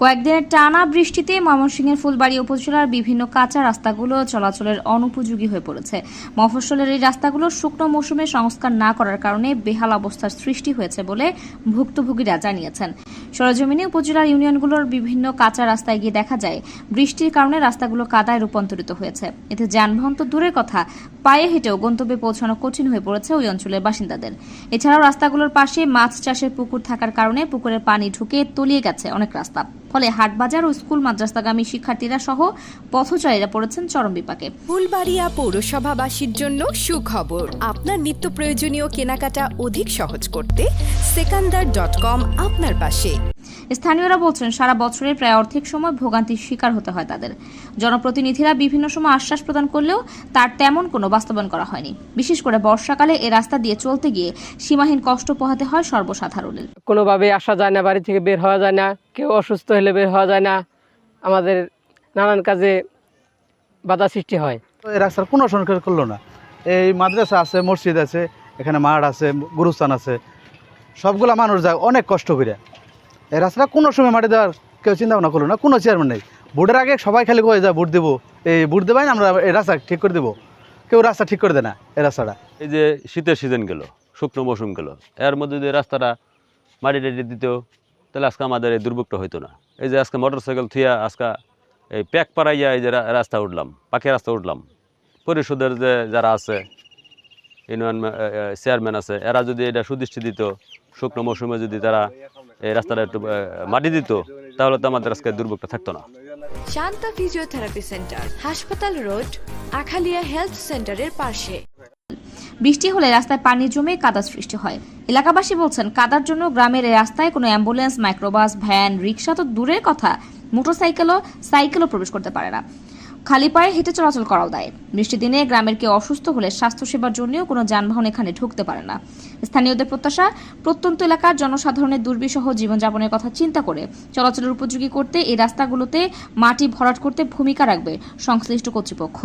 কয়েকদিনের টানা বৃষ্টিতে ময়মনসিংহের ফুলবাড়ি উপজেলার বিভিন্ন কাঁচা রাস্তাগুলো চলাচলের অনুপযোগী হয়ে পড়েছে। মফস্বলের এই রাস্তাগুলো শুকনো মৌসুমে সংস্কার না করার কারণে বেহাল অবস্থার সৃষ্টি হয়েছে বলে ভুক্তভোগীরা জানিয়েছেন। সরজমিনে উপজেলার ইউনিয়নগুলোর বিভিন্ন কাঁচা রাস্তায় গিয়ে দেখা যায়, বৃষ্টির কারণে রাস্তাগুলো কাদায় রূপান্তরিত হয়েছে। এতে যানবাহন তো দূরের কথা, পায়ে হেঁটেও গন্তব্যে পৌঁছানো কঠিন হয়ে পড়েছে ওই অঞ্চলের বাসিন্দাদের। এছাড়াও রাস্তাগুলোর পাশে মাছ চাষের পুকুর থাকার কারণে পুকুরের পানি ঢুকে তলিয়ে গেছে অনেক রাস্তা। ফলে হাটবাজার ও স্কুল মাদ্রাসাগামী শিক্ষার্থীরা সহ পথচারীরা পড়েছেন চরম বিপাকে। ফুলবাড়িয়া পৌরসভাবাসীর জন্য সুখবর। আপনার নিত্য প্রয়োজনীয় কেনাকাটা অধিক সহজ করতে সেকান্দার ডট কম আপনার পাশে। স্থানীয়রা বলছেন সারা বছরের প্রায় অর্ধেক সময় ভোগান্তির শিকার হতে হয় তাদের। জনপ্রতিনিধিরা বিভিন্ন সময় আশ্বাস প্রদান করলেও তার তেমন কোনো বাস্তবায়ন করা হয়নি। বিশেষ করে বর্ষাকালে এ রাস্তা দিয়ে চলতে গিয়ে সীমাহীন কষ্ট পোহাতে হয় সর্বসাধারণের। কোনোভাবে আসা যায় না বাড়ি থেকে বের হওয়া যায় না কেউ অসুস্থ হলে বের হওয়া যায় না। আমাদের নানান কাজে বাধা সৃষ্টি হয়। এই রাস্তার কোনো সংস্কার করল না। এই মাদ্রাসা আছে মসজিদ আছে এখানে মাঠ আছে গুরুস্থান আছে। সবগুলা মানুষ যায় অনেক কষ্ট করে। এই রাস্তাটা কোনো সময় মাটি দেওয়ার কেউ চিন্তা ভাবনা করল না কোনো চেয়ারম্যান নেই। ভোটের আগে সবাই খালি কয়ে যায় ভোট দেবো। এই ভোট দেবাই না আমরা এই রাস্তা ঠিক করে দেবো। কেউ রাস্তা ঠিক করে দেয় না এই রাস্তাটা। এই যে শীতের সিজন গেল শুকনো মৌসুম গেল এর মধ্যে যদি রাস্তাটা মাটি টাটি দিত তাহলে আজকে আমাদের এই দুর্ভোগটা হইতো না। এই যে আজকে মোটর সাইকেল থুয়া আজকে এই প্যাক পাড়াইয়া এই যে রাস্তা উঠলাম, পাখি রাস্তা উঠলাম। পরিষদের যে যারা আছে ইউনিয়ন চেয়ারম্যান আছে, এরা যদি এটা সুদৃষ্টি দিত, শুকনো মৌসুমে যদি তারা এই রাস্তাটা একটু মাটি দিত, তাহলে তো আমাদের আজকে দুর্ভোগটা থাকতো না। শান্তা ফিজিওথেরাপি সেন্টার, হাসপাতাল রোড, আখালিয়া হেলথ সেন্টারের পাশে। বৃষ্টি হলে রাস্তায় পানি জমে কাদা সৃষ্টি হয়। এলাকাবাসী বলছেন, কাদার জন্য গ্রামের রাস্তায় কোনো অ্যাম্বুলেন্স, মাইক্রোবাস, ভ্যান, রিক্সা তো দূরের কথা, মোটরসাইকেলও, সাইকেলও প্রবেশ করতে পারে না। খালি পায়ে হেঁটে চলাচল করাও দেয়। বৃষ্টির দিনে গ্রামের কেউ অসুস্থ হলে স্বাস্থ্যসেবার জন্যও কোনো যানবাহন এখানে ঢুকতে পারে না। স্থানীয়দের প্রত্যাশা, প্রত্যন্ত এলাকার জনসাধারণের দুর্বিষহ জীবনযাপনের কথা চিন্তা করে চলাচলের উপযোগী করতে এই রাস্তাগুলোতে মাটি ভরাট করতে ভূমিকা রাখবে সংশ্লিষ্ট কর্তৃপক্ষ।